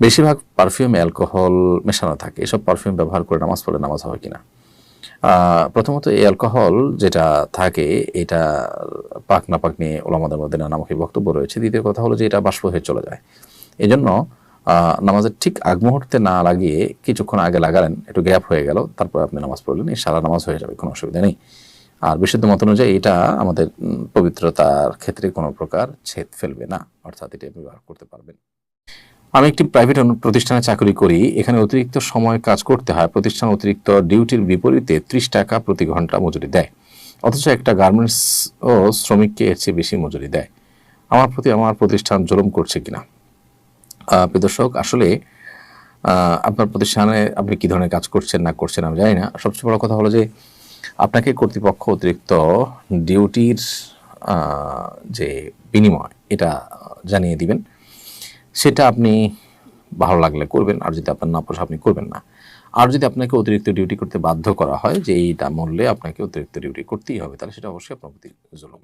বেশিরভাগ পারফিউমে অ্যালকোহল মেশানো থাকে। এসব পারফিউম ব্যবহার করে নামাজ পড়লে নামাজ হবে কিনা? প্রথমত এই অ্যালকোহল যেটা থাকে, এটা পাক না পাক নিয়ে ওলামাদের মধ্যে নানামুখী বক্তব্য রয়েছে। দ্বিতীয় কথা হলো যে এটা বাষ্প হয়ে চলে যায়। এই জন্য নামাজের ঠিক আগ মুহূর্তে না লাগিয়ে কিছুক্ষণ আগে লাগালেন, একটু গ্যাপ হয়ে গেল, তারপর আপনি নামাজ পড়লেন এই সারা নামাজ হয়ে যাবে, কোনো অসুবিধা নেই। আর বিশুদ্ধ মত অনুযায়ী এটা আমাদের পবিত্রতার ক্ষেত্রে কোনো প্রকার ছেদ ফেলবে না, অর্থাৎ এটা ব্যবহার করতে পারবেন। আমি একটি প্রাইভেট প্রতিষ্ঠানে চাকরি করি, এখানে অতিরিক্ত সময় কাজ করতে হয়। প্রতিষ্ঠান অতিরিক্ত ডিউটির বিপরীতে ত্রিশ টাকা প্রতি ঘণ্টা মজুরি দেয়। অথচ একটা গার্মেন্টস ও শ্রমিককে এর চেয়ে বেশি মজুরি দেয়। আমার প্রতি আমার প্রতিষ্ঠান জুলুম করছে কিনা? প্রিয় আসলে আপনার প্রতিষ্ঠানে আপনি কী ধরনের কাজ করছেন, না করছেন আমি জানি না। সবচেয়ে বড় কথা হলো যে, আপনাকে কর্তৃপক্ষ অতিরিক্ত ডিউটির যে বিনিময়, এটা জানিয়ে দিবেন। সেটা আপনি ভালো লাগলে করবেন, আর যদি আপনার না পোষা আপনি করবেন না। আর যদি আপনাকে অতিরিক্ত ডিউটি করতে বাধ্য করা হয় যে এইটা মূল্যে আপনাকে অতিরিক্ত ডিউটি করতেই হবে, তাহলে সেটা অবশ্যই আপনার প্রতি জুলুম।